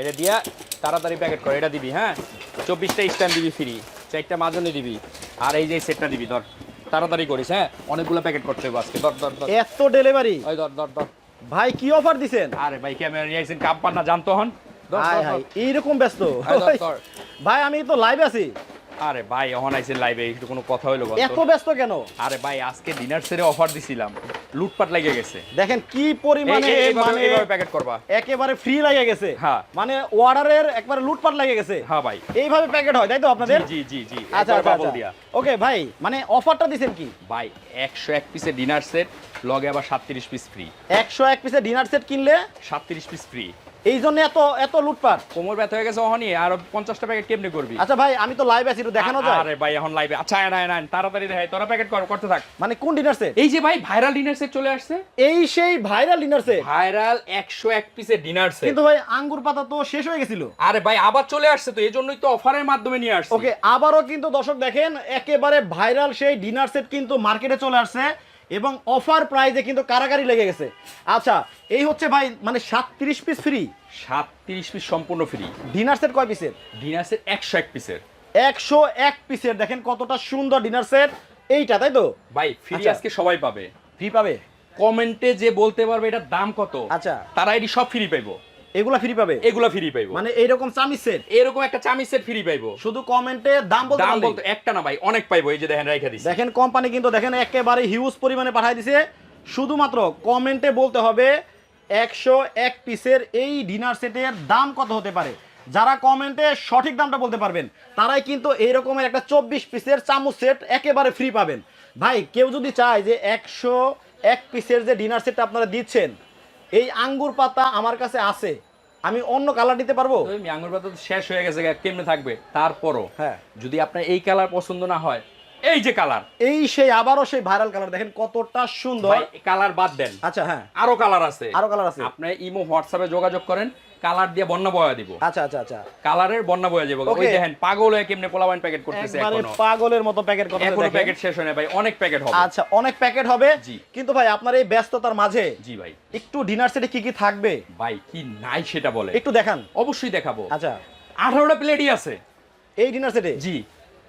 এটা দিয়া তাড়াতাড়ি প্যাকেট করে এটা দিবি হ্যাঁ? চব্বিশটা স্ট্যান্ড দিবি ফ্রি চারটা মাজনে দিবি। আর এই যে সেটটা দিবি ধর তাড়াতাড়ি করিস হ্যাঁ? অনেকগুলো প্যাকেট করতে হবে আজকে ধর ধর ধর। এত ডেলিভারি ওই ধর ধর ধর। ভাই কি অফার দিছেন? আরে ভাই ক্যামেরা নিয়ে আইছেন কাপ পান্না জানতো হন। এইরকম ব্যস্ত। ভাই আমি তো লাইভ আছি। আরে ভাই অহন আইছেন লাইভে একটু কোনো কথা হইল এত ব্যস্ত কেন? আরে ভাই আজকে ডিনার সেরে অফার দিছিলাম। লুটপাট লেগে গেছে। দেখেন কি পরিমাণে মানে এইভাবে প্যাকেট করবা। একেবারে ফ্রি লাগে গেছে। হ্যাঁ। মানে অর্ডারের একবারে লুটপাট লাগে গেছে। হ্যাঁ ভাই। এইভাবে প্যাকেট হয় তাই তো আপনাদের? জি জি জি আচ্ছা আচ্ছা ওকে ভাই মানে অফারটা দিছেন কি? ভাই একশো এক পিসের ডিনার সেট লগে আবার সাতত্রিশ পিস ফ্রি একশো এক পিসের ডিনার সেট কিনলে? সাতত্রিশ পিস ফ্রি এই জন্য এত এত লুটপাট। কোমর ব্যথা হয়ে গেছে আর প্যাকেট কেমনে করবি? আচ্ছা ভাই আমি তো লাইভ আছি একটু দেখানো যায়? আরে ভাই এখন লাইভে আচ্ছা না না তাড়াতাড়ি দেখাই তোরা প্যাকেট কর করতে থাক। মানে কোন ডিনার সেট এই যে ভাই ভাইরাল ডিনার সেট চলে আসছে। এই সেই ভাইরাল ডিনার সেট ভাইরাল একশো এক পিসের ডিনার সেট কিন্তু ভাই আঙ্গুর পাতা তো শেষ হয়ে গেছিল। আরে ভাই আবার চলে আসছে তো এই জন্যই তো অফারের মাধ্যমে নিয়ে আসছে। ওকে আবারও কিন্তু দর্শক দেখেন একেবারে ভাইরাল সেই ডিনার সেট কিন্তু মার্কেটে চলে আসছে। এবং অফার প্রাইজে কিন্তু কারাকারি লেগে গেছে। আচ্ছা এই হচ্ছে ভাই মানে সাতত্রিশ পিস ফ্রি সাতত্রিশ পিস সম্পূর্ণ ফ্রি ডিনার সেট কয় পিসের ডিনার সেট একশো এক পিসের একশো এক পিসের দেখেন কতটা সুন্দর ডিনার সেট এইটা তাই তো? ভাই ফ্রি আচ্ছা। আজকে সবাই পাবে। ফ্রি পাবে? কমেন্টে যে বলতে পারবে এটার দাম কত আচ্ছা। তারা এটি সব ফ্রি পাইবো। এগুলা ফ্রি পাবে? এগুলা ফ্রি পাইবো। মানে এইরকম চামিজ সেট এরকম একটা চামি সেট ফ্রি পাইবো। শুধু কমেন্টে দাম বলতে দাম। বলতে একটা না ভাই অনেক পাইবো এই যে দেখেন রাইখা দিছি। দেখেন কোম্পানি কিন্তু দেখেন একেবারে হিউজ পরিমাণে পাঠিয়ে দিছে। শুধুমাত্র কমেন্টে বলতে হবে একশো এক পিসের এই ডিনার সেটের দাম কত হতে পারে? যারা কমেন্টে সঠিক দামটা বলতে পারবেন তারাই কিন্তু এই রকমের একটা চব্বিশ পিসের চামচ সেট একেবারে ফ্রি পাবেন। ভাই কেউ যদি চায় যে একশো এক পিসের যে ডিনার সেটটা আপনারা দিচ্ছেন এই আঙ্গুর পাতা আমার কাছে আছে। আমি অন্য কালার নিতে পারব? আঙ্গুর পাতা তো শেষ হয়ে গেছে কেমনে থাকবে? তারপরও হ্যাঁ। যদি আপনার এই কালার পছন্দ না হয় এই যে কালার এই সেই আবারও সেই ভাইরাল কালার দেখেন কতটা সুন্দর। কালার বাদ দেন। আচ্ছা হ্যাঁ। আরও কালার আছে। আরও কালার আছে। আপনি ইমো হোয়াটসঅ্যাপে যোগাযোগ করেন কালার দিয়ে বন্যা বয়া দিব। আচ্ছা আচ্ছা আচ্ছা। কালারের বন্যা বয়া যাব ওই দেখেন পাগল হয়ে কেমনে পোলাবাইন প্যাকেট করতেছে এখনও। পাগলের মতো প্যাকেট কথা এখনও প্যাকেট শেষ হয় না ভাই অনেক প্যাকেট হবে। আচ্ছা অনেক প্যাকেট হবে। জি। কিন্তু ভাই আপনার এই ব্যস্ততার মাঝে জি ভাই। একটু ডিনার সেটে কি কি থাকবে? ভাই কি নাই সেটা বলে। একটু দেখান। অবশ্যই দেখাবো। আচ্ছা। আঠারোটা প্লেটই আছে। এই ডিনার সেটে জি।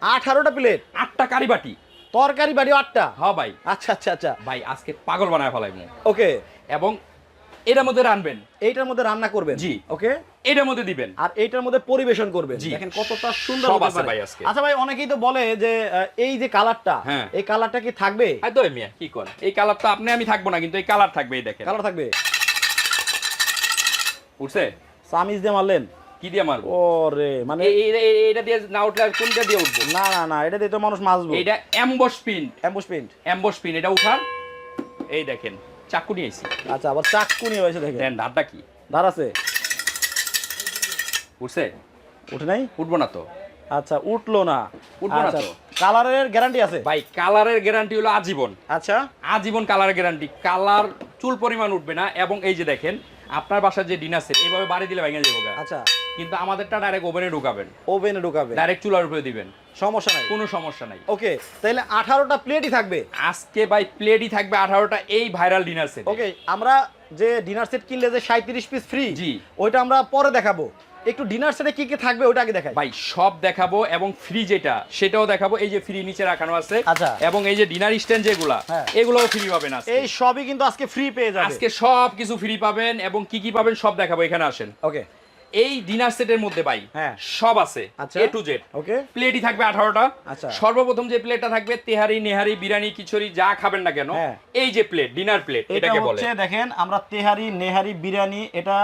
আঠারোটা প্লেট আটটা কারি বাটি। তরকারি বাটি আটটা? হ্যাঁ ভাই। আচ্ছা আচ্ছা আচ্ছা। ভাই আজকে পাগল বানায় ফেলাইবো ওকে। এবং এটার মধ্যে রানবেন। এইটার মধ্যে রান্না করবেন। জি। ওকে? এটার মধ্যে দিবেন। আর এইটার মধ্যে পরিবেশন করবেন। জি। দেখেন কতটা সুন্দর হতে পারে। ভাই আজকে। আচ্ছা ভাই অনেকেই তো বলে যে এই যে কালারটা হ্যাঁ। এই কালারটা কি থাকবে? আর দই মিয়া কি কর? এই কালারটা আপনি আমি থাকব না কিন্তু এই কালার থাকবে এই দেখেন। কালার থাকবে। উঠছে? সামিজ দিয়ে মারলেন। কি দিয়ে মারবো? ওরে মানে এইটা দিয়ে না উঠলে কোনটা দিয়ে উঠবো? না না না এটা দিয়ে তো মানুষ মাছবো। এইটা emboss pin emboss print emboss pin এটা উঠার এই দেখেন চাকু নিয়ে আইছি। আচ্ছা আবার চাক্কু নিয়ে হয়েছে দেখেন। ধারটা কি? ধার আছে। উঠছে? উঠে নাই? উঠবো না তো। আচ্ছা উঠল না। উঠবো না আচ্ছা তো। কালারের গ্যারান্টি আছে? ভাই কালারের গ্যারান্টি হলো আজীবন। আচ্ছা। আজীবন কালারের গ্যারান্টি কালার চুল পরিমাণ উঠবে না এবং এই যে দেখেন আপনার বাসার যে ডিনার সেট এইভাবে বাড়ি দিলে ভেঙে যাবে আচ্ছা। কিন্তু আমাদেরটা ডাইরেক্ট ওভেনে ঢুকাবেন। ওভেনে ঢুকাবেন। ডাইরেক্ট চুলার উপরে দিবেন। সমস্যা নাই। কোনো সমস্যা নাই। ওকে তাহলে আঠারোটা প্লেটই থাকবে। আজকে ভাই প্লেটই থাকবে আঠারোটা এই ভাইরাল ডিনার সেট ওকে আমরা যে ডিনার সেট কিনলে যে সাঁত্রিশ পিস ফ্রি জি। ওইটা আমরা পরে দেখাবো। একটু ডিনার সেটে কি কি থাকবে ওটা আগে দেখাই ভাই সব দেখাবো এবং ফ্রি যেটা সেটাও দেখাবো এই যে ফ্রি নিচে রাখানো আছে আচ্ছা। এবং এই যে ডিনার স্ট্যান্ড যেগুলা। এগুলোও ফ্রি পাবেন আজকে এই সবই কিন্তু আজকে ফ্রি পেয়ে যাবে আজকে সব কিছু ফ্রি পাবেন এবং কি কি পাবেন সব দেখাবো এখানে আসেন ওকে এই ডিনার সেটের মধ্যে ভাই হ্যাঁ। সব আছে। এ টু জেড ওকে প্লেটই থাকবে আঠারোটা আচ্ছা। সর্বপ্রথম যে প্লেটটা থাকবে তেহারি নেহারি বিরিয়ানি খিচুড়ি যা খাবেন না কেন হ্যাঁ। এই যে প্লেট ডিনার প্লেট এটাকে বলে হচ্ছে দেখেন আমরা তেহারি নেহারি বিরিয়ানি এটা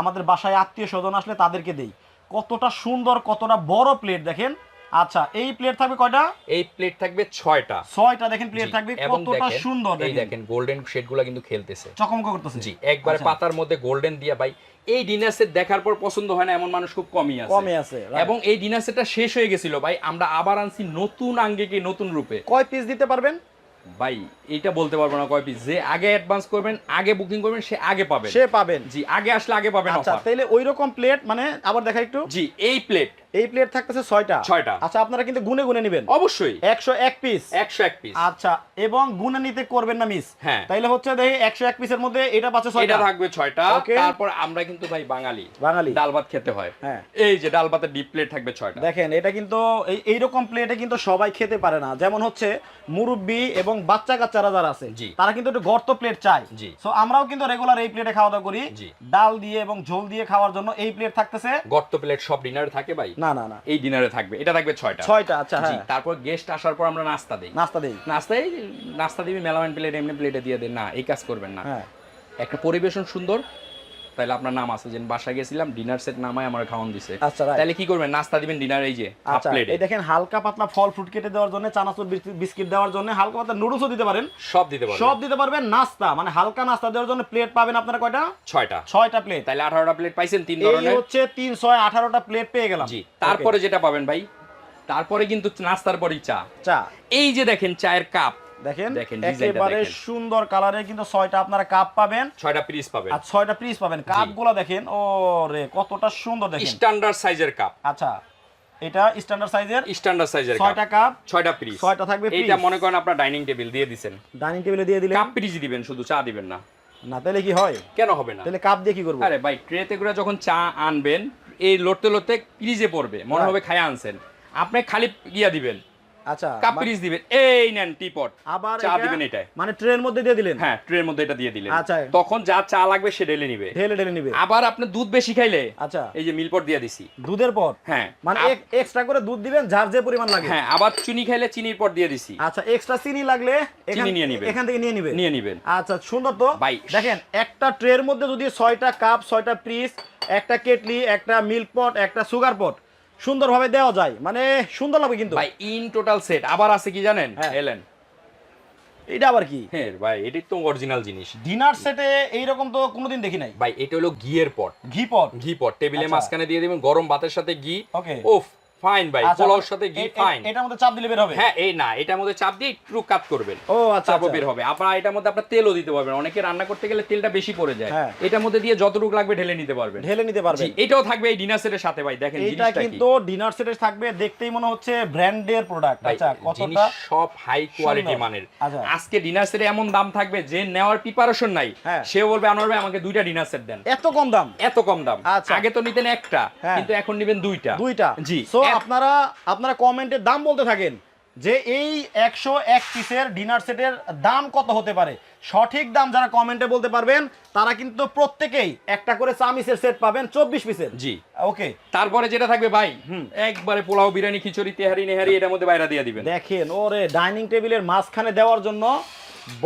আমাদের বাসায় আত্মীয় স্বজন আসলে তাদেরকে দেই। কতটা সুন্দর কতটা বড় প্লেট দেখেন। আচ্ছা এই প্লেট থাকবে কয়টা? এই প্লেট থাকবে ছয়টা। ছয়টা দেখেন প্লেট থাকবে। কতটা দেখেন, সুন্দর এই দেখেন। গোল্ডেন শেডগুলো কিন্তু খেলতেছে। চকমক করতেছে। জি একবারে আচ্ছা। পাতার মধ্যে গোল্ডেন দিয়া ভাই এই ডিনার সেট দেখার পর পছন্দ হয় না এমন মানুষ খুব কমই আছে। কমে আছে এবং এই ডিনার সেটটা শেষ হয়ে গেছিল ভাই আমরা আবার আনছি নতুন আঙ্গিকে নতুন রূপে। কয় পিস দিতে পারবেন? ভাই এটা বলতে পারব না কয় পিস যে আগে অ্যাডভান্স করবেন আগে বুকিং করবেন সে আগে পাবেন। সে পাবেন। জি আগে আসলে আগে পাবেন আচ্ছা তাহলে ওই রকম প্লেট মানে আবার দেখা একটু। জি এই প্লেট এই প্লেট থাকতেছে ছয়টা। ছয়টা। আচ্ছা আপনারা কিন্তু গুনে গুনে নেবেন। অবশ্যই। একশো এক পিস একশো এক পিস আচ্ছা এবং গুনে নিতে করবেন না মিস হ্যাঁ। তাইলে হচ্ছে দেখি একশো এক পিসের মধ্যে এটা পাচ্ছে এটা ছয়টা থাকবে ছয়টা। তারপর আমরা কিন্তু ভাই বাঙালি। বাঙালি। ডাল ভাত খেতে হয়। হ্যাঁ। এই যে ডাল ভাতের ডিপ প্লেট থাকবে ছয়টা। দেখেন এটা কিন্তু এইরকম প্লেটে কিন্তু সবাই খেতে পারে না। যেমন হচ্ছে মুরব্বি এবং বাচ্চা কাচ্চারা যারা আছে। তারা কিন্তু একটু গর্ত প্লেট চায়। জি। সো আমরাও কিন্তু রেগুলার এই প্লেটে খাওয়া দাওয়া করি। ডাল দিয়ে এবং ঝোল দিয়ে খাওয়ার জন্য এই প্লেট থাকতেছে। গর্ত প্লেট সব ডিনারে থাকে ভাই। না না না। এই ডিনারে থাকবে। এটা থাকবে ছয়টা। ছয়টা আচ্ছা হ্যাঁ। তারপর গেস্ট আসার পর আমরা নাস্তা দিই। নাস্তা দেই। নাস্তাই নাস্তা দিবি মেলামেন প্লেট এমনি প্লেটে দিয়ে দেন না এই কাজ করবেন না। হ্যাঁ। একটা পরিবেশন সুন্দর তাহলে আপনার নাম আছে যে বাসা গেছিলাম ডিনার সেট নামায় আমার খাওয়ান দিছে। আচ্ছা, তাহলে কি করবেন? নাস্তা দিবেন ডিনার এই যে আচ্ছা প্লেটে এই দেখেন হালকা পাতলা ফল ফ্রুট কেটে দেওয়ার জন্য চানাচুর বিস্কিট দেওয়ার জন্য হালকা পাতলা নুডলসও দিতে পারেন। সব দিতে পারবেন। সব দিতে পারবেন নাস্তা মানে হালকা নাস্তা দেওয়ার জন্য প্লেট পাবেন আপনারা কয়টা? ছয়টা। ছয়টা প্লেট তাহলে আঠারোটা প্লেট পাইছেন তিন এই ধরনের হচ্ছে তিন ছয় আঠারোটা প্লেট পেয়ে গেলাম। জি তারপরে যেটা পাবেন ভাই তারপরে কিন্তু নাস্তার পরই চা। চা। এই যে দেখেন চায়ের কাপ দেখেন একেবারে সুন্দর কালারে কিন্তু ছয়টা আপনারা কাপ পাবেন। ছয়টা পিস পাবেন। আর ছয়টা পিস পাবেন। কাপগুলো দেখেন ও রে কতটা সুন্দর দেখেন। স্ট্যান্ডার্ড সাইজের কাপ আচ্ছা এটা স্ট্যান্ডার্ড সাইজের স্ট্যান্ডার্ড সাইজের কাপ পিস থাকবে। মনে করেন আপনার ডাইনিং টেবিল দিয়ে ডাইনিং টেবিলে দিয়ে দিলে কাপ পিস দিবেন শুধু চা দিবেন না। না তাহলে কি হয়? কেন হবে না? তাহলে কাপ দিয়ে কি করব? আরে ভাই ট্রেতে করে যখন চা আনবেন এই লড়তে লড়তে পড়বে মনে হবে খায়া আনছেন। আপনি খালি গিয়া দিবেন। আচ্ছা কাপ দিবেন। এই নেন টিপট। আবার চা দিবেন এটাই মানে ট্রের মধ্যে দিয়ে দিলেন? হ্যাঁ ট্রের মধ্যে এটা দিয়ে দিলেন। আচ্ছা। তখন যা চা লাগবে সে ঢেলে নিবে। ঢেলে ঢেলে নিবে। আবার আপনি দুধ বেশি খাইলে আচ্ছা। এই যে মিলপট দিয়ে দিছি। দুধের পর হ্যাঁ। মানে এক্সট্রা করে দুধ দিবেন যার যে পরিমাণ লাগে। হ্যাঁ আবার চিনি খাইলে চিনির পট দিয়ে দিছি। আচ্ছা এক্সট্রা চিনি লাগলে চিনি নিয়ে নিবেন। এখান থেকে নিয়ে নিবে নিয়ে নিবেন। আচ্ছা সুন্দর তো। ভাই। দেখেন একটা ট্রের মধ্যে যদি ছয়টা কাপ ছয়টা পিস একটা কেটলি একটা মিল্ক পট একটা সুগার পট সুন্দরভাবে দেওয়া যায়। মানে সুন্দর লাগবে কিন্তু। ভাই ইন টোটাল সেট আবার আছে কি জানেন? হ্যাঁ। এলেন এটা আবার কি? হ্যাঁ ভাই এটি তো অরিজিনাল জিনিস। ডিনার সেটে এইরকম তো কোনোদিন দেখি নাই। ভাই এটা হলো ঘিয়ের পট ঘি পট ঘি পট টেবিলে আচ্ছা। মাঝখানে দিয়ে দিবেন গরম ভাতের সাথে ঘি। ওকে ওফ ফাইন ভাই আচ্ছা, পোলাওর সাথে ঘি ফাইন এটার মধ্যে চাপ দিলে বের হবে? হ্যাঁ এই না এটার মধ্যে চাপ দিয়ে একটু কাট করবেন। ও আচ্ছা আচ্ছা। বের হবে। আপনার এটার মধ্যে আপনার তেলও দিতে পারবেন। অনেকে রান্না করতে গেলে তেলটা বেশি পড়ে যায়। হ্যাঁ। এটার মধ্যে দিয়ে যতটুকু লাগবে ঢেলে নিতে পারবেন। ঢেলে নিতে পারবেন। এটাও থাকবে এই ডিনার সেটের সাথে ভাই দেখেন কি। কিন্তু ডিনার সেটে থাকবে দেখতেই মনে হচ্ছে ব্র্যান্ডের প্রোডাক্ট আচ্ছা কতটা সব হাই কোয়ালিটি মানের। আচ্ছা। আজকে ডিনার সেটে এমন দাম থাকবে যে নেওয়ার প্রিপারেশন নাই। হ্যাঁ। সে বলবে আনোয়ার ভাই আমাকে দুইটা ডিনার সেট দেন। এত কম দাম? এত কম দাম। আগে তো নিতেন একটা হ্যাঁ। কিন্তু এখন নিবেন দুইটা। দুইটা। জি আপনারা আপনারা কমেন্টে দাম বলতে থাকেন যে এই একশো এক পিসের ডিনার সেটের দাম কত হতে পারে। সঠিক দাম যারা কমেন্টে বলতে পারবেন তারা কিন্তু প্রত্যেকেই একটা করে চামিসের সেট পাবেন চব্বিশ পিসের জি। ওকে। তারপরে যেটা থাকবে ভাই একবারে পোলাও বিরিয়ানি খিচুড়ি তেহারি নেহারি এটার মধ্যে বাইরে দিয়ে দিবেন। দেখেন ওরে ডাইনিং টেবিলের মাঝখানে দেওয়ার জন্য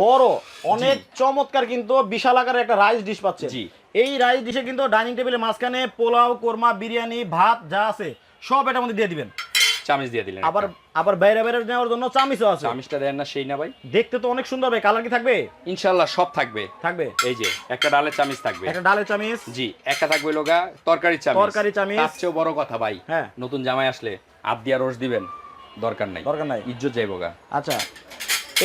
বড় অনেক চমৎকার কিন্তু বিশাল আকারের একটা রাইস ডিশ পাচ্ছে। জি। এই রাইস ডিশে কিন্তু ডাইনিং টেবিলের মাঝখানে পোলাও কোরমা বিরিয়ানি ভাত যা আছে সব এটার মধ্যে দিয়ে দিবেন। চামিচ দিয়ে দিলেন আবার আবার বাইরে বাইরে নেওয়ার জন্য চামিচও আছে। চামিচটা দেন না সেই না ভাই। দেখতে তো অনেক সুন্দর ভাই কালার কি থাকবে? ইনশাল্লাহ সব থাকবে। থাকবে? এই যে একটা ডালের চামিচ থাকবে। একটা ডালের চামিচ? জি একটা থাকবে লোগা তরকারি চামিচ। তরকারি চামিচ। তার চেয়েও বড় কথা ভাই হ্যাঁ। নতুন জামাই আসলে আদ দিয়া রোজ দিবেন দরকার নাই। দরকার নাই। ইজ্জত যাইবো গা। আচ্ছা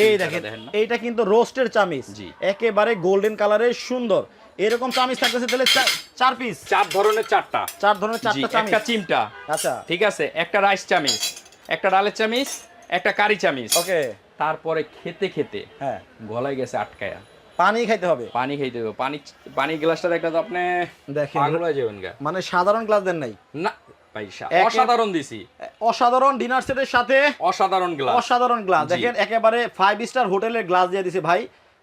এই দেখেন? এইটা কিন্তু রোস্টের চামিচ। জি। একেবারে গোল্ডেন কালারের সুন্দর। এরকম চামিচ থাকতেছে তাহলে চার পিস চার ধরনের চারটা। চার ধরনের চারটা চামিচ একটা চিমটা। আচ্ছা। ঠিক আছে? একটা রাইস চামিচ একটা ডালের চামিচ একটা কারি চামিচ। ওকে। তারপরে খেতে খেতে হ্যাঁ। গলায় গেছে আটকায়া। পানি খাইতে হবে। পানি খাইতে হবে। পানি পানি গ্লাসটা দেখলে তো আপনি দেখেন। পাগল হয়ে যাবেন গা। মানে সাধারণ গ্লাস দেন নাই। না অসাধারণ দিছি। অসাধারণ ডিনার সেটের সাথে অসাধারণ গ্লাস। অসাধারণ গ্লাস। দেখেন একেবারে ফাইভ স্টার হোটেলের গ্লাস দিয়ে দিছে ভাই।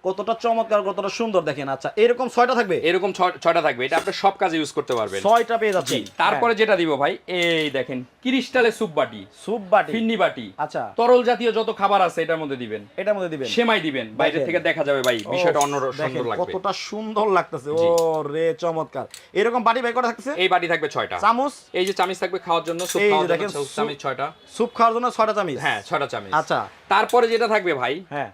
কতটা চমৎকার কতটা সুন্দর দেখেন। আচ্ছা এরকম ছয়টা থাকবে? এরকম ছয়টা থাকবে এটা আপনি সব কাজে ইউজ করতে পারবেন। ছয়টা পেয়ে যাচ্ছে তারপরে যেটা দিব ভাই এই দেখেন ক্রিস্টালের স্যুপ বাটি। স্যুপ বাটি। ফিন্নি বাটি। আচ্ছা। তরল জাতীয় যত খাবার আছে এটার মধ্যে দিবেন। এটার মধ্যে দিবেন। সেমাই দিবেন। বাইরে থেকে দেখা যাবে ভাই বিষয়টা অন্য সুন্দর লাগবে। কতটা সুন্দর লাগতেছে। ও রে চমৎকার। এরকম বাটি ভাই কটা থাকছে এই বাটি থাকবে ছয়টা। চামচ? এই যে চামিচ থাকবে খাওয়ার জন্য যে খাওয়ার জন্য চামিচ ছয়টা। স্যুপ খাওয়ার জন্য ছয়টা চামিচ। হ্যাঁ ছয়টা চামিচ। আচ্ছা। তারপরে যেটা থাকবে ভাই হ্যাঁ।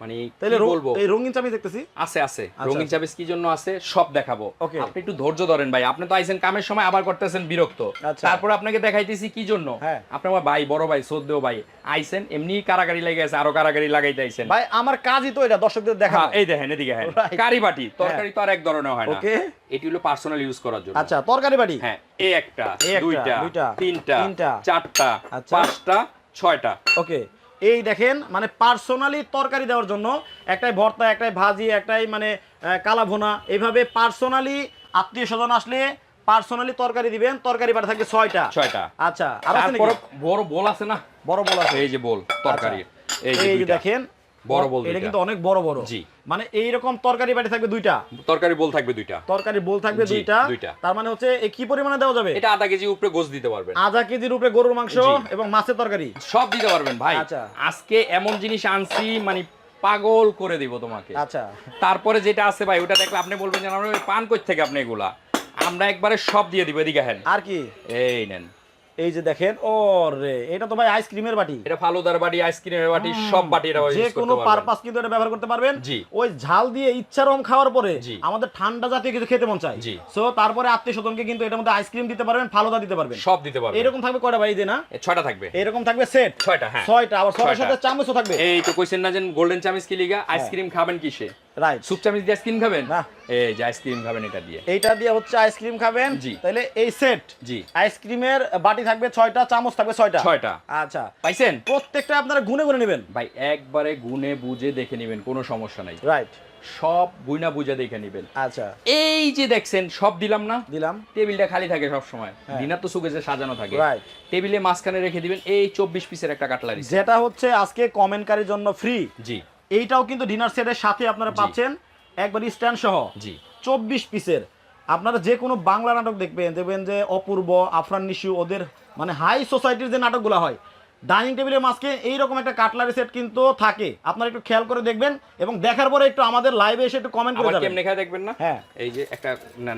মানে তাহলে বলব? এই রঙিন চাবি দেখতেছি? আছে আছে। আচ্ছা, রঙিন আচ্ছা। চাবিস কি জন্য আছে? সব দেখাবো। আপনি একটু ধৈর্য ধরেন ভাই। আপনি তো আইছেন কামের সময় আবার করতেছেন বিরক্ত। আচ্ছা। তারপর আপনাকে দেখাইতেছি কি জন্য? হ্যাঁ। আপনি আমার ভাই বড় ভাই ভাই আইছেন এমনি কারাগারি লেগে আছে আরও কারাগারি লাগাইতে আইছেন। ভাই আমার কাজই তো এটা দর্শকদের দেখা হ্যাঁ, এই দেখেন এদিকে হ্যাঁ কারি বাটি তরকারি তো আর এক ধরনের হয় না. এটি হলো পার্সোনাল ইউজ করার জন্য। আচ্ছা তরকারি বাড়ি হ্যাঁ এই একটা দুইটা তিনটা তিনটা, চারটা। পাঁচটা ছয়টা। ওকে। এই দেখেন মানে পার্সোনালি তরকারি দেওয়ার জন্য একটাই ভর্তা একটাই ভাজি একটাই মানে কালা ভোনা। এইভাবে পার্সোনালি আত্মীয় স্বজন আসলে পার্সোনালি তরকারি দিবেন তরকারি বাটা থাকবে ছয়টা। ছয়টা। আচ্ছা আর বড় বোল আছে না? বড় বোল আছে। এই যে বোল তরকারি এই যে এই যে দেখেন বড় বল এটা কিন্তু অনেক বড় বড়। জি। মানে এইরকম তরকারি বাটি থাকবে দুইটা? তরকারি বোল থাকবে দুইটা। তরকারি বোল থাকবে দুইটা। তার মানে হচ্ছে এই কি পরিমাণে দেওয়া যাবে? এটা আধা কেজি উপরে গোস দিতে পারবেন। আধা কেজির উপরে গরুর মাংস এবং মাছের তরকারি? সব দিতে পারবেন ভাই। আচ্ছা। আজকে এমন জিনিস আনছি মানে পাগল করে দিব তোমাকে। আচ্ছা। তারপরে যেটা আছে ভাই ওটা দেখলে আপনি বলবেন যে আমরা পান কই থেকে আপনি এগুলা? আমরা একবারে সব দিয়ে দিব এদিকে হেন আর কি? এই নেন। এই যে দেখেন ও রে এটা তো ভাই আইসক্রিমের বাটি। এটা ফালুদার বাটি আইসক্রিমের বাটি সব বাটি এটা যে কোনো পারপাস কিন্তু এটা ব্যবহার করতে পারবেন। ওই ঝাল দিয়ে ইচ্ছারম খাওয়ার পরে আমাদের ঠান্ডা জাতীয় কিছু খেতে মন চায়। সো তারপরে আত্মীয় স্বজনকে কিন্তু এটার মধ্যে আইসক্রিম দিতে পারবেন ফালুদা দিতে পারবেন। সব দিতে পারবেন। এরকম থাকবে কয়টা ভাই যে না? ছয়টা থাকবে। এরকম থাকবে সেট ছয়টা হ্যাঁ। ছয়টা আবার ছয়টার ছয়টা। সাথে চামচও থাকবে। এই তো কইছেন না যে গোল্ডেন চামচ কি লিগা? আইসক্রিম খাবেন কিসে? রাইট সুপ চামিচ দিয়ে আইসক্রিম খাবেন? না। এই যে আইসক্রিম খাবেন এটা দিয়ে। এইটা দিয়ে হচ্ছে আইসক্রিম খাবেন। জি। তাহলে এই সেট জি। আইসক্রিমের বাটি থাকবে ছয়টা চামচ থাকবে ছয়টা। ছয়টা। আচ্ছা। পাইছেন? প্রত্যেকটা আপনারা গুনে গুনে নেবেন। ভাই একবারে গুনে বুঝে দেখে নেবেন কোনো সমস্যা নাই। রাইট সব বুইনা বুঝে দেখে নেবেন। আচ্ছা। এই যে দেখছেন সব দিলাম না? দিলাম। টেবিলটা খালি থাকে সব সময় হ্যাঁ। ডিনার তো সুগেজে সাজানো থাকে। Right. টেবিলে মাঝখানে রেখে দিবেন এই চব্বিশ পিসের একটা কাটলারি। যেটা হচ্ছে আজকে কমেন্টকারীর জন্য ফ্রি জি। এইটাও কিন্তু ডিনার সেটের সাথে আপনারা পাচ্ছেন। একবার স্ট্যান্ড সহ। জি। চব্বিশ পিসের আপনারা যে কোনো বাংলা নাটক দেখবেন দেখবেন যে অপূর্ব আফরান নিশু ওদের মানে হাই সোসাইটির যে নাটকগুলো হয় ডাইনিং টেবিলের মাঝকে এইরকম একটা কাটলারি সেট কিন্তু থাকে। আপনারা একটু খেয়াল করে দেখবেন এবং দেখার পরে একটু আমাদের লাইভে এসে একটু কমেন্ট করে যাবেন। কেমনে দেখবেন না? হ্যাঁ। এই যে একটা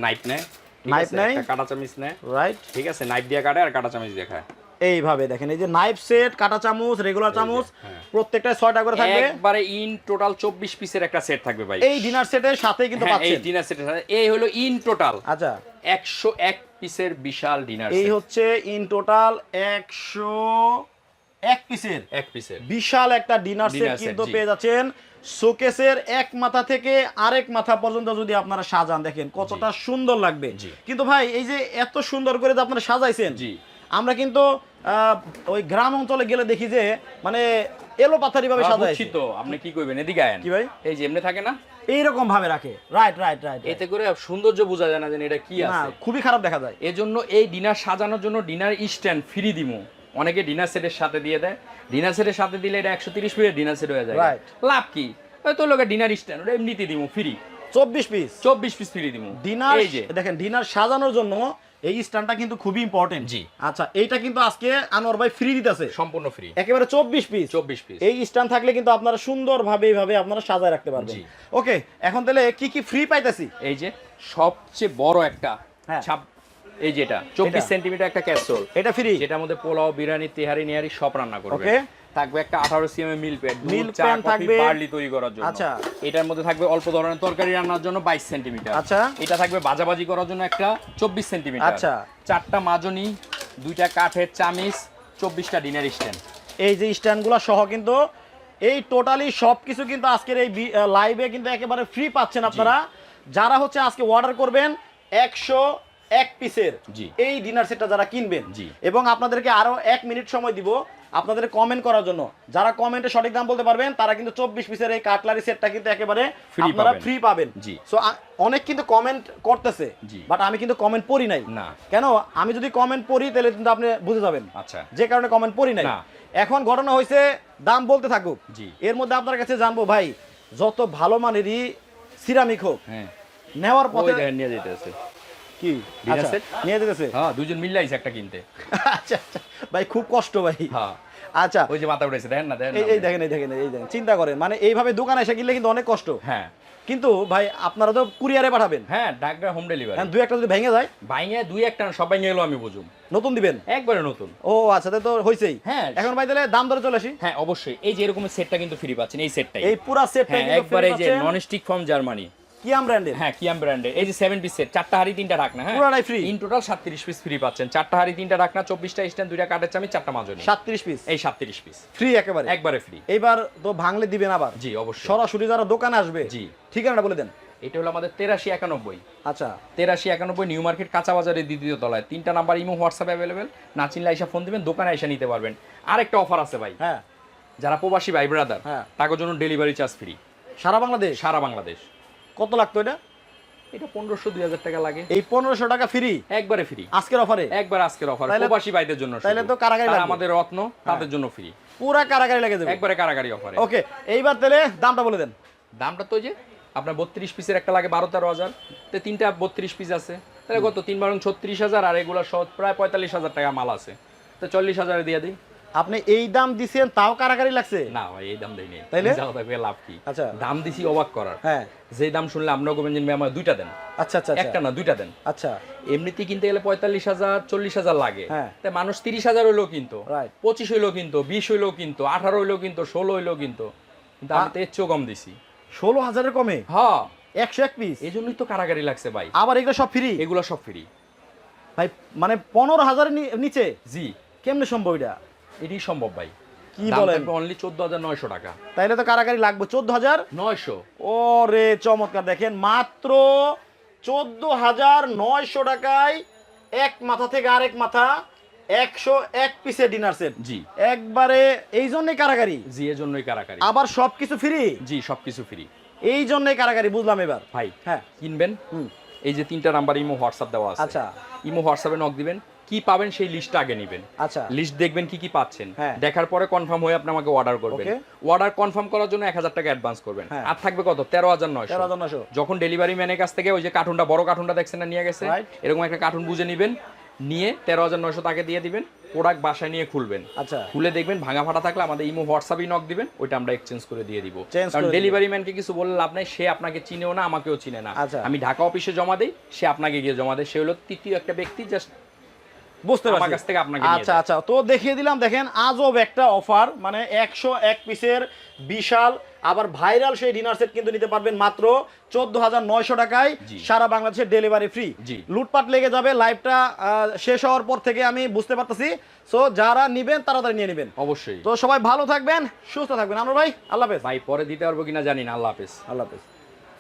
নাইফ নেয় Knife নেয়। কাটা চামিচ নেয়। রাইট ঠিক আছে নাইফ দিয়ে কাটে আর কাটা চামিচ দিয়ে খায়। এইভাবে দেখেন এই যে নাইফ সেট কাটা চামচ রেগুলার চামচ হ্যাঁ। প্রত্যেকটা ছয়টা করে থাকবে। একবারে ইন টোটাল চব্বিশ পিসের একটা সেট থাকবে ভাই। এই ডিনার সেটের সাথে কিন্তু হ্যাঁ, এই ডিনার সেটের সাথে। এই হলো ইন টোটাল আচ্ছা। একশো এক পিসের বিশাল ডিনার এই হচ্ছে ইন টোটাল একশো এক পিসের এক পিসের বিশাল একটা ডিনার সেট কিন্তু পেয়ে যাচ্ছেন। শোকেসের এক মাথা থেকে আরেক মাথা পর্যন্ত যদি আপনারা সাজান দেখেন কতটা সুন্দর লাগবে। কিন্তু ভাই এই যে এত সুন্দর করে যে আপনারা সাজাইছেন জি। আমরা কিন্তু ওই গ্রাম অঞ্চলে গেলে দেখি যে মানে এলো পাথারি ভাবে হ্যাঁ, তো আপনি কি করবেন এদিকে আয়েন। কি ভাই? এই যে এমনি থাকে না? এইরকম ভাবে রাখে। রাইট রাইট রাইট এতে করে সৌন্দর্য বোঝা যায় না যে এটা কি আছে। খুবই খারাপ দেখা যায়। এজন্য এই ডিনার সাজানোর জন্য ডিনার স্ট্যান্ড ফ্রি দিমু। অনেকে ডিনার সেটের সাথে দিয়ে দেয়। ডিনার সেটের সাথে দিলে এটা একশো তিরিশ মিনিট ডিনার সেট হয়ে যায়। Right. লাভ কি? তো লোকে ডিনার স্ট্যান্ড ওটা এমনিতে দিমু ফ্রি। চব্বিশ পিস চব্বিশ পিস ফ্রি দিমু। ডিনার দেখেন ডিনার সাজানোর জন্য এই স্ট্যান্ডটা কিন্তু খুবই ইম্পর্টেন্ট জি। আচ্ছা এইটা কিন্তু আজকে আনোয়ার ভাই ফ্রি দিতেছে। সম্পূর্ণ ফ্রি একেবারে চব্বিশ পিস চব্বিশ পিস এই স্ট্যান্ড থাকলে কিন্তু আপনারা সুন্দরভাবে এইভাবে আপনারা সাজায় রাখতে পারবেন। ওকে এখন তাহলে কি কি ফ্রি পাইতেছি? এই যে সবচেয়ে বড় একটা হ্যাঁ। এই যেটা চব্বিশ? সেন্টিমিটার একটা ক্যাসোল এটা ফ্রি যেটার মধ্যে পোলাও বিরিয়ানি তেহারি নিহারি সব রান্না করবে. থাকবে একটা সিএম মিল প্যাড চা থাকবে। বার্লি তৈরি করার জন্য আচ্ছা। এটার মধ্যে থাকবে অল্প ধরনের তরকারি রান্নার জন্য আচ্ছা। এটা থাকবে ভাজাভাজি করার জন্য একটা আচ্ছা। চারটা মাজনি দুইটা কাঠের চামিচ ডিনার স্ট্যান্ড এই যে স্ট্যান্ডগুলো সহ কিন্তু এই টোটালি সব কিছু কিন্তু আজকের এই লাইভে কিন্তু একেবারে ফ্রি পাচ্ছেন আপনারা যারা হচ্ছে আজকে অর্ডার করবেন একশো এক পিসের। এই ডিনার সেটটা যারা কিনবেন। এবং আপনাদেরকে আরও এক মিনিট সময় দিব আপনাদের কমেন্ট করার জন্য। যারা কমেন্টে সঠিক দাম বলতে পারবেন তারা কিন্তু চব্বিশ পিসের এই কাটলারি সেটটা কিন্তু একেবারে আপনারা ফ্রি পাবেন। জি। সো অনেক কিন্তু কমেন্ট করতেছে বাট আমি কিন্তু কমেন্ট পড়ি নাই। না। কেন? আমি যদি কমেন্ট পড়ি তাহলে কিন্তু আপনি বুঝে যাবেন। আচ্ছা। যে কারণে কমেন্ট পড়ি নাই। এখন ঘটনা হয়েছে দাম বলতে থাকুক। এর মধ্যে আপনার কাছে জানব ভাই যত ভালো মানেরই সিরামিক হোক হ্যাঁ। নেওয়ার পথে নিয়ে যেতেছে কি? আচ্ছা, নিয়ে দিতেছে হ্যাঁ দুজন মিল্লাইছে একটা কিনতে। আচ্ছা আচ্ছা। ভাই খুব কষ্ট ভাই। হ্যাঁ। আচ্ছা। ওই যে মাথা উঠেছে দেখেন না দেখেন এই দেখেন এই দেখেন এই দেখেন চিন্তা করেন। মানে এইভাবে দোকানে এসে কিনলে কিন্তু অনেক কষ্ট। হ্যাঁ। কিন্তু ভাই আপনারা তো কুরিয়ারে পাঠাবেন। হ্যাঁ হোম ডেলিভারি হ্যাঁ, দুই একটা যদি ভেঙে যায়? বাইঙে দুই একটা সব বাইঙে গেলো আমি বুঝুম। নতুন দিবেন? একবারে নতুন। ও আচ্ছা তো হয়েছেই হ্যাঁ। এখন ভাই তাহলে দাম ধরে চলে আসি? হ্যাঁ অবশ্যই। এই যে এরকম সেটটা কিন্তু ফ্রি পাচ্ছেন এই সেটটাই এই পুরা সেটটা হ্যাঁ একবারে এই যে নন স্টিক ফর্ম জার্মানি কিয়াম ব্র্যান্ডের হ্যাঁ কিয়াম ব্র্যান্ডের এই যে সেভেন পিস সেট চারটা হাড়ি তিনটা রাখনা হ্যাঁ? পুরোটাই free? ইন টোটাল সাতত্রিশ পিস ফ্রি পাচ্ছেন। চারটা হাড়ি তিনটা রাখনা চব্বিশটা স্ট্যান্ড দুইটা কাঠের চামি চারটা মাজনি 37 পিস এই সাতত্রিশ পিস ফ্রি একেবারে? একবারে ফ্রি এইবার তো ভাঙলে দিবেন আবার? জি অবশ্যই। সরাসরি যারা দোকানে আসবে জি। ঠিকানাটা বলে দেন। এটা হলো আমাদের তেরাশি একানব্বই। আচ্ছা। তেরাশি একানব্বই নিউ মার্কেট কাঁচা বাজারের দ্বিতীয় তলায়। তিনটা নাম্বার ইমো হোয়াটসঅ্যাপ অ্যাভেলেবেল না চিনলে আইসা ফোন দিবেন দোকানে এসে নিতে পারবেন। আরেকটা অফার আছে ভাই। হ্যাঁ। যারা প্রবাসী ভাই ব্রাদার হ্যাঁ। তাদের জন্য ডেলিভারি চার্জ ফ্রি সারা বাংলাদেশ? সারা বাংলাদেশ। কত লাগতো এটা? এটা পনেরোশো দুই হাজার টাকা লাগে। এই পনেরোশো টাকা ফ্রি একবারে ফ্রি আজকের অফারে একবার আজকের অফার প্রবাসী ভাইদের জন্য শুধু। তো কারাগারি আমাদের রত্ন তাদের জন্য ফ্রি পুরা কারাগারি লেগে যাবে। একবারে কারাগারি অফারে ওকে এইবার তাহলে দামটা বলে দেন। দামটা তো যে আপনার বত্রিশ পিসের একটা লাগে বারো তেরো হাজার। তো তিনটা বত্রিশ পিস আছে। তাহলে কত? তিন বারং ছত্রিশ হাজার আর এগুলো সব প্রায় পঁয়তাল্লিশ হাজার টাকা মাল আছে। তো চল্লিশ হাজারে দিয়ে দিই। আপনি এই দাম দিছেন তাও কারাগারি লাগছে? না ভাই এই দাম দেই নেই তাইলে? থাকবে লাভ কি? আচ্ছা। দাম দিছি অবাক করার। হ্যাঁ। যে দাম শুনলে আপনার গোবেন যে আমার দুইটা দেন। আচ্ছা আচ্ছা আচ্ছা। একটা না দুইটা দেন। আচ্ছা। এমনিতে কিনতে গেলে পঁয়তাল্লিশ হাজার চল্লিশ হাজার লাগে। হ্যাঁ। তাই মানুষ তিরিশ হাজার হইলেও কিন্তু Right. পঁচিশ হইলেও কিন্তু বিশ হইলেও কিন্তু আঠারো হইলেও কিন্তু ষোলো হইলেও কিন্তু। কিন্তু আমি তো এর চেয়েও কম দিছি। ষোলো হাজারের কমে? হ্যাঁ একশো এক পিস এই জন্যই তো কারাগারি লাগছে ভাই। আবার এগুলো সব ফ্রি এগুলো সব ফ্রি ভাই মানে পনেরো হাজারের নিচে? জি। কেমনে সম্ভব এটা? এটি সম্ভব ভাই। কি বলেন? অনলি চোদ্দ হাজার নয়শো টাকা। তাইলে তো কারাগারি লাগবে চোদ্দ হাজার? নয়শো। ওরে চমৎকার। দেখেন মাত্র চোদ্দ হাজার নয়শো টাকায় এক মাথা থেকে আরেক মাথা একশো এক পিসের ডিনার সেট জি। একবারে এই জন্যই কারাগারি? জি এর জন্যই কারাগারি। আবার সবকিছু ফ্রি জি সবকিছু ফ্রি এই জন্যই কারাগারি বুঝলাম এবার। ভাই হ্যাঁ। কিনবেন? হুম। এই যে তিনটা নাম্বার ইমো হোয়াটসঅ্যাপ দেওয়া আছে। আচ্ছা। ইমো হোয়াটসঅ্যাপে নক দিবেন। কি পাবেন সেই লিস্টটা আগে নেবেন। আচ্ছা। লিস্ট দেখবেন কি কি পাচ্ছেন। হ্যাঁ। দেখার পরে কনফার্ম হয়ে আপনি আমাকে অর্ডার করবেন। অর্ডার কনফার্ম করার জন্য এক হাজার টাকা অ্যাডভান্স করবেন। হ্যাঁ। আর থাকবে কত? তেরো হাজার নয়শো। যখন ডেলিভারি ম্যানের কাছ থেকে ওই যে কার্টুনটা বড় কার্টুনটা দেখছেন না নিয়ে গেছে এরকম একটা কার্টুন বুঝে নেবেন। নিয়ে তেরো হাজার নয়শো তাকে দিয়ে দিবেন প্রোডাক্ট বাসায় নিয়ে খুলবেন। আচ্ছা। খুলে দেখবেন ভাঙা ফাটা থাকলে আমাদের ইমো হোয়াটসঅ্যাপই নক দিবেন ওইটা আমরা এক্সচেঞ্জ করে দিয়ে দিব। কারণ ডেলিভারি ম্যানকে কিছু বললে লাভ নাই সে আপনাকে চিনেও না আমাকেও চিনে না। আচ্ছা। আমি ঢাকা অফিসে জমা দেই সে আপনাকে গিয়ে জমা দেয়। সে হলো তৃতীয় একটা ব্যক্তি জাস্ট বুঝতে আমার পারছি। কাছ থেকে আপনাকে আচ্ছা আচ্ছা তো দেখিয়ে দিলাম দেখেন আজব একটা অফার মানে একশো এক পিসের বিশাল আবার ভাইরাল সেই ডিনার সেট কিন্তু নিতে পারবেন মাত্র চোদ্দ হাজার নয়শো টাকায় সারা বাংলাদেশের ডেলিভারি ফ্রি জি। লুটপাট লেগে যাবে লাইভটা শেষ হওয়ার পর থেকে আমি বুঝতে পারতেছি। সো যারা নিবেন তাড়াতাড়ি নিয়ে নেবেন। অবশ্যই। তো সবাই ভালো থাকবেন সুস্থ থাকবেন। আমরা ভাই আল্লাহ হাফেজ। ভাই পরে দিতে পারব কিনা জানি না আল্লাহ হাফেজ। আল্লাহ হাফেজ।